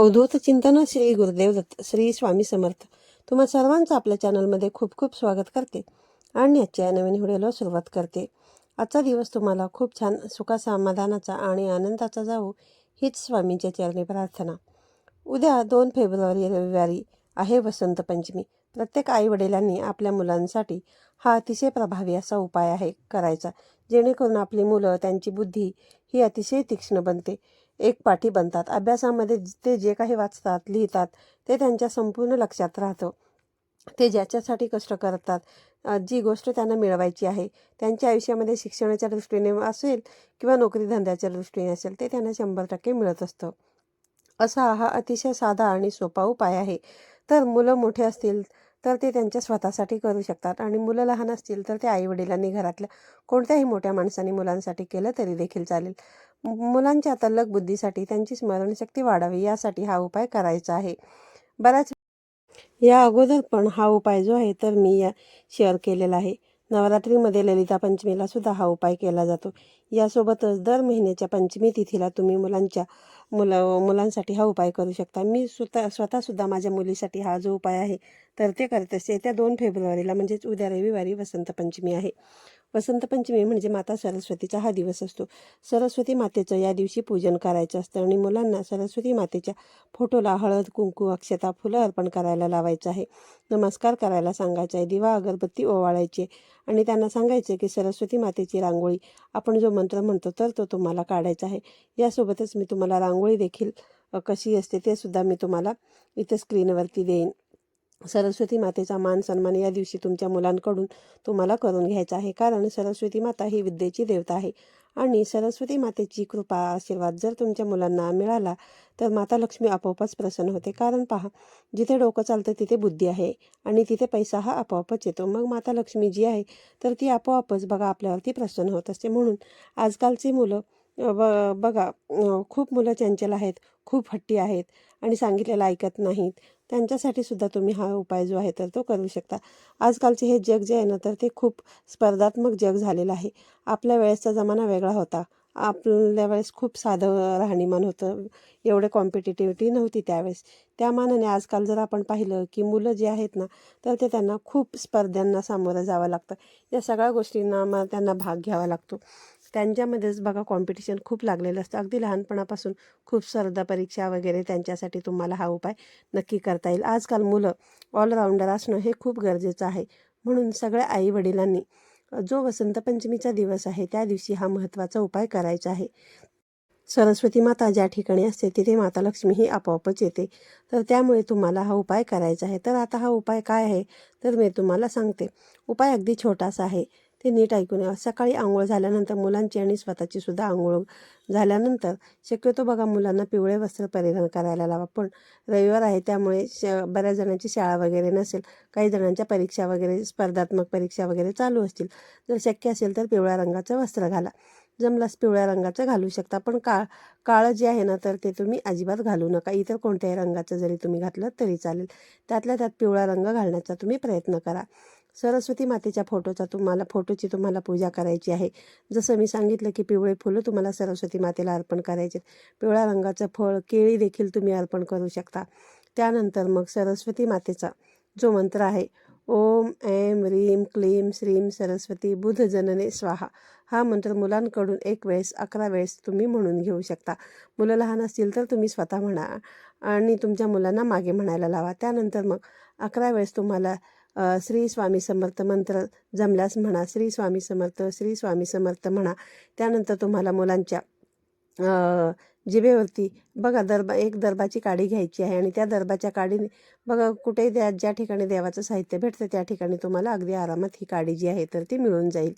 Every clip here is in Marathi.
अवधूत चिंतन श्री गुरुदेव दत्त श्री स्वामी समर्थ. तुम्हा सर्वांचं आपल्या चॅनलमध्ये खूप खूप स्वागत करते आणि आजच्या नवीन व्हिडिओला सुरुवात करते. आजचा दिवस तुम्हाला खूप छान सुखासमाधानाचा आणि आनंदाचा जावो हीच स्वामींच्या चरणी प्रार्थना. उद्या दोन फेब्रुवारी रविवारी आहे वसंत पंचमी. प्रत्येक आईवडिलांनी आपल्या मुलांसाठी हा अतिशय प्रभावी असा उपाय आहे करायचा जेणेकरून आपली मुलं त्यांची बुद्धी ही अतिशय तीक्ष्ण बनते. एक पाठी बनतात. अभ्यासामध्ये ते जे काही वाचतात लिहितात ते त्यांच्या संपूर्ण लक्षात राहतं. ते ज्याच्यासाठी कष्ट करतात जी गोष्ट त्यांना मिळवायची आहे त्यांच्या आयुष्यामध्ये शिक्षणाच्या दृष्टीने असेल किंवा नोकरी धंद्याच्या दृष्टीने असेल ते त्यांना शंभर टक्के मिळत असतं. असा हा अतिशय साधा आणि सोपा उपाय आहे. तर मुलं मोठे असतील तर ते त्यांच्या स्वतःसाठी करू शकतात. आणि मुलं लहान असतील तर ते आईवडिलांनी घरातल्या कोणत्याही मोठ्या माणसांनी मुलांसाठी केलं तरी देखील चालेल. मुलांच्या तल्लक बुद्धीसाठी त्यांची स्मरणशक्ती वाढावी यासाठी हा उपाय करायचा आहे. बऱ्याच या अगोदर पण हा उपाय जो आहे तर मी या शेअर केलेला आहे. नवरात्रीमध्ये ललिता पंचमीला सुद्धा हा उपाय केला जातो. यासोबतच दर महिन्याच्या पंचमी तिथीला तुम्ही मुलांच्या मुलं मुलांसाठी हा उपाय करू शकता. मी स्वतः स्वतःसुद्धा माझ्या मुलीसाठी हा जो उपाय आहे तर ते करत असते. येत्या दोन फेब्रुवारीला म्हणजेच उद्या रविवारी वसंत पंचमी आहे. वसंत पंचमी म्हणजे माता सरस्वतीचा हा दिवस असतो. सरस्वती मातेचं या दिवशी पूजन करायचं असतं आणि मुलांना सरस्वती मातेच्या फोटोला हळद कुंकू अक्षता फुलं अर्पण करायला लावायचं आहे. नमस्कार करायला सांगायचं आहे. दिवा अगरबत्ती ओवाळायची आणि त्यांना सांगायचं की सरस्वती मातेची रांगोळी आपण जो मंत्र म्हणतो तर तो तुम्हाला काढायचा आहे. यासोबतच मी तुम्हाला रांगोळी देखील कशी असते ते सुद्धा मी तुम्हाला इथे स्क्रीनवरती देईन. सरस्वती मातेचा मान सन्मान या दिवशी तुमच्या मुलांकडून तुम्हाला करून घ्यायचा आहे. कारण सरस्वती माता ही विद्येची देवता आहे. आणि सरस्वती मातेची कृपा आशीर्वाद जर तुमच्या मुलांना मिळाला तर माता लक्ष्मी आपोआपच प्रसन्न होते. कारण पहा जिथे डोकं चालतं तिथे बुद्धी आहे आणि तिथे पैसा हा आपोआपच येतो. मग माता लक्ष्मी जी आहे तर ती आपोआपच बघा आपल्यावरती प्रसन्न होत असते. म्हणून आजकालची मुलं ब बघा खूप मुलं चंचल आहेत खूप हट्टी आहेत आणि सांगितलेलं ऐकत नाहीत. त्यांच्यासाठी सुद्धा तुम्ही हा उपाय जो आहे तर तो करू शकता. आजकालचे हे जग जे आहे ना तर ते खूप स्पर्धात्मक जग झालेलं आहे. आपल्या वेळेसचा जमाना वेगळा होता. आपल्या वेळेस खूप साधं राहणीमान होतं. एवढे कॉम्पिटिटिव्हिटी नव्हती त्यावेळेस. त्या मानाने आजकाल जर आपण पाहिलं की मुलं जे आहेत ना तर ते त्यांना खूप स्पर्धांना सामोरं जावं लागतं. या सगळ्या गोष्टींना मग त्यांना भाग घ्यावा लागतो. त्यांच्यामध्येच बघा कॉम्पिटिशन खूप लागलेलं असतं. अगदी लहानपणापासून खूप स्पर्धा परीक्षा वगैरे त्यांच्यासाठी तुम्हाला हा उपाय नक्की करता येईल. आजकाल मुलं ऑलराऊंडर असणं हे खूप गरजेचं आहे. म्हणून सगळ्या आईवडिलांनी जो वसंत पंचमीचा दिवस आहे त्या दिवशी हा महत्त्वाचा उपाय करायचा आहे. सरस्वती माता ज्या ठिकाणी असते तिथे माता लक्ष्मी ही आपोआपच येते. तर त्यामुळे तुम्हाला हा उपाय करायचा आहे. तर आता हा उपाय काय आहे? तर मी तुम्हाला सांगते. उपाय अगदी छोटासा आहे. ते नीट ऐकून या सकाळी आंघोळ झाल्यानंतर मुलांची आणि स्वतःची सुद्धा आंघोळ झाल्यानंतर शक्यतो बघा मुलांना पिवळे वस्त्र परिधान करायला लावा. पण रविवार आहे त्यामुळे श बऱ्याच जणांची शाळा वगैरे नसेल काही जणांच्या परीक्षा वगैरे स्पर्धात्मक परीक्षा वगैरे चालू असतील. जर शक्य असेल तर पिवळ्या रंगाचं वस्त्र घाला. जमलास पिवळ्या रंगाचं घालू शकता पण का काळं जे आहे ना तर ते तुम्ही अजिबात घालू नका. इतर कोणत्याही रंगाचं जरी तुम्ही घातलं तरी चालेल. त्यातल्या त्यात पिवळा रंग घालण्याचा तुम्ही प्रयत्न करा. सरस्वती मातेच्या फोटोचा तुम्हाला फोटोची तुम्हाला पूजा करायची आहे. जसं मी सांगितलं की पिवळे फुलं तुम्हाला सरस्वती मातेला अर्पण करायचे पिवळ्या रंगाचं फळ केळी देखील तुम्ही अर्पण करू शकता. त्यानंतर मग सरस्वती मातेचा जो मंत्र आहे ओम ऐम ह्रीं क्लीं श्रीम सरस्वती बुध जनने स्वाहा. हा मंत्र मुलांकडून एक वेळेस अकरा वेळेस तुम्ही म्हणून घेऊ शकता. मुलं लहान असतील तर तुम्ही स्वतः म्हणा आणि तुमच्या मुलांना मागे म्हणायला लावा. त्यानंतर मग अकरा वेळेस तुम्हाला श्री स्वामी समर्थ मंत्र जमल्यास म्हणा श्री स्वामी समर्थ श्री स्वामी समर्थ म्हणा त्यानंतर तुम्हाला मुलांच्या जिभेवरती बघा दरबा एक दरबाची काडी घ्यायची आहे आणि त्या दरबाच्या काडीने बघा कुठेही द्या ज्या ठिकाणी देवाचं साहित्य भेटतं त्या ठिकाणी तुम्हाला अगदी आरामात ही काडी जी आहे तर ती मिळून जाईल.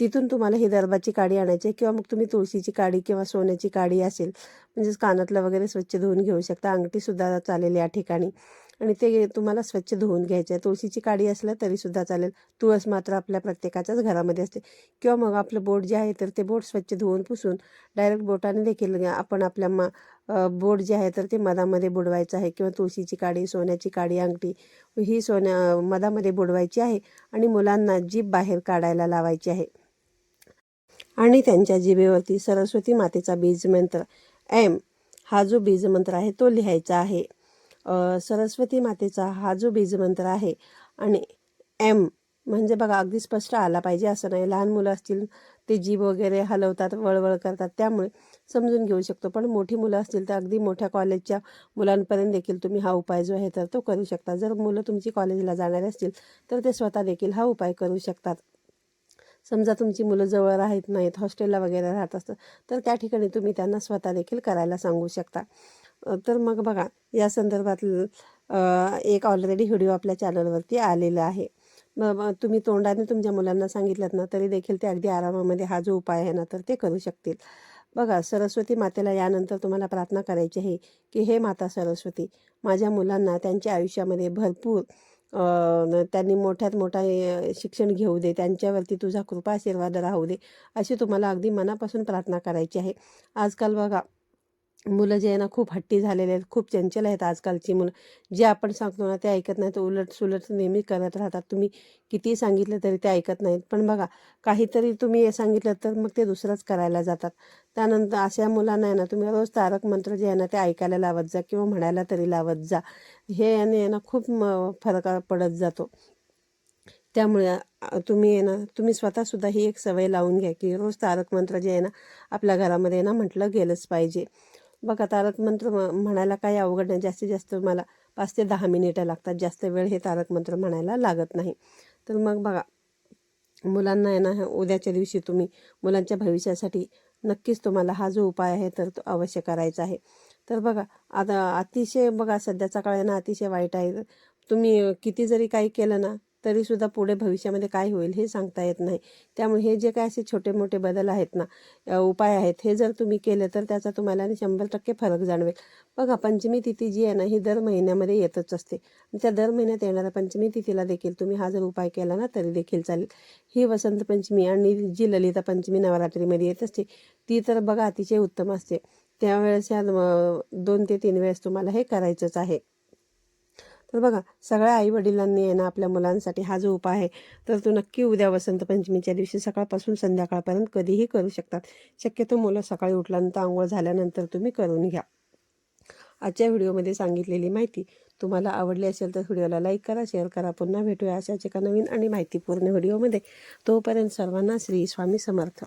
तिथून तुम्हाला ही दरबाची काडी आणायची आहे किंवा मग तुम्ही तुळशीची काडी किंवा सोन्याची काडी असेल म्हणजेच कानातलं वगैरे स्वच्छ धुवून घेऊ शकता अंगठीसुद्धा चालेल या ठिकाणी. आणि ते तुम्हाला स्वच्छ धुवून घ्यायचं. आहे तुळशीची काडी असलं तरीसुद्धा चालेल. तुळस मात्र आपल्या प्रत्येकाच्याच घरामध्ये असते. किंवा मग आपलं बोट जे आहे तर ते बोट स्वच्छ धुवून पुसून डायरेक्ट बोटाने देखील आपण आपल्या मा बोट जे आहे तर ते मधामध्ये बुडवायचं आहे. किंवा तुळशीची काडी सोन्याची काडी अंगठी ही सोन्या मधामध्ये बुडवायची आहे आणि मुलांना जीभ बाहेर काढायला लावायची आहे. आणि त्यांच्या जिभेवरती सरस्वती मातेचा बीज मंत्र एम हा जो बीजमंत्र आहे तो लिहायचा आहे. सरस्वती मातेचा हा जो बीजमंत्र आहे आणि एम म्हणजे बघा अगदी स्पष्ट आला पाहिजे असं नाही. लहान मुलं असतील ते जीभ वगैरे हलवतात वळवळ करतात त्यामुळे समजून घेऊ शकतो. पण मोठी मुलं असतील तर अगदी मोठ्या कॉलेजच्या मुलांपर्यंत देखील तुम्ही हा उपाय जो आहे तर तो करू शकता. जर मुलं तुमची कॉलेजला जाणारे असतील तर ते स्वतः देखील हा उपाय करू शकतात. समजा तुमची मुलं जवळ राहत नाहीत हॉस्टेलला वगैरे राहत असतात तर त्या ठिकाणी तुम्ही त्यांना स्वतः देखील करायला सांगू शकता. तर मग बघा या संदर्भात एक ऑलरेडी व्हिडिओ आपल्या चॅनलवरती आलेला आहे. मग तुम्ही तोंडाने तुमच्या मुलांना सांगितलं ना तरी देखील ते अगदी आरामामध्ये हा जो उपाय आहे ना तर ते करू शकतील. बघा सरस्वती मातेला यानंतर तुम्हाला प्रार्थना करायची आहे की हे माता सरस्वती माझ्या मुलांना त्यांच्या आयुष्यामध्ये भरपूर त्यांनी मोठ्यात मोठा शिक्षण घेऊ दे त्यांच्यावरती तुझा कृपा आशीर्वाद राहू दे अशी तुम्हाला अगदी मनापासून प्रार्थना करायची आहे. आजकाल बघा मुलं जे आहे ना खूप हट्टी झालेले आहेत खूप चंचल आहेत आजकालची मुलं. जे आपण सांगतो ना ते ऐकत नाहीत उलट सुलट नेहमी करत राहतात. तुम्ही किती सांगितलं तरी ते ऐकत नाहीत. पण बघा काहीतरी तुम्ही सांगितलं तर मग ते दुसरंच करायला जातात. त्यानंतर अशा मुलांना आहे ना तुम्ही रोज तारक मंत्र जे आहे ना ते ऐकायला लावत जा किंवा म्हणायला तरी लावत जा. हे याने ना खूप फरक पडत जातो. त्यामुळे तुम्ही आहे ना तुम्ही स्वतःसुद्धा ही एक सवय लावून घ्या की रोज तारक मंत्र जे आहे ना आपल्या घरामध्ये आहे ना म्हटलं गेलंच पाहिजे. बघा तारक मंत्र म- म्हणायला काही अवघड नाही. जास्तीत जास्त मला पाच ते दहा मिनिटं लागतात. जास्त वेळ हे तारक मंत्र म्हणायला लागत नाही. तर मग बघा मुलांना आहे ना उद्याच्या दिवशी तुम्ही मुलांच्या भविष्यासाठी नक्कीच तुम्हाला हा जो उपाय आहे तर तो अवश्य करायचा आहे. तर बघा आता अतिशय बघा सध्याचा काळ आहे ना अतिशय वाईट आहे. तुम्ही किती जरी काही केलं ना तरीसुद्धा पुढे भविष्यामध्ये काय होईल हे सांगता येत नाही. त्यामुळे हे जे काय असे छोटे मोठे बदल आहेत ना उपाय आहेत हे जर तुम्ही केले तर त्याचा तुम्हाला शंभर टक्के फरक जाणवेल. बघा पंचमी तिथी जी आहे ना ही दर महिन्यामध्ये येतच असते. आणि त्या दर महिन्यात येणाऱ्या पंचमी तिथीला देखील तुम्ही हा जर उपाय केला ना तरी देखील चालेल. ही वसंत पंचमी आणि जी ललिता पंचमी नवरात्रीमध्ये येत असते ती तर बघा अतिशय उत्तम असते. त्यावेळेस या दोन ते तीन वेळेस तुम्हाला हे करायचंच आहे. तर बघा सगळ्या आई वडिलांनी आहे ना आपल्या मुलांसाठी हा जो उपाय आहे तर तो नक्की उद्या वसंत पंचमीच्या दिवशी सकाळपासून संध्याकाळपर्यंत कधीही करू शकतात. शक्यतो मुलं सकाळी उठल्यानंतर आंघोळ झाल्यानंतर तुम्ही करून घ्या. आजच्या व्हिडिओमध्ये सांगितलेली माहिती तुम्हाला आवडली असेल तर व्हिडिओला लाईक करा शेअर करा. पुन्हा भेटूया अशाच एका नवीन आणि माहितीपूर्ण व्हिडिओमध्ये. तोपर्यंत सर्वांना श्री स्वामी समर्थ.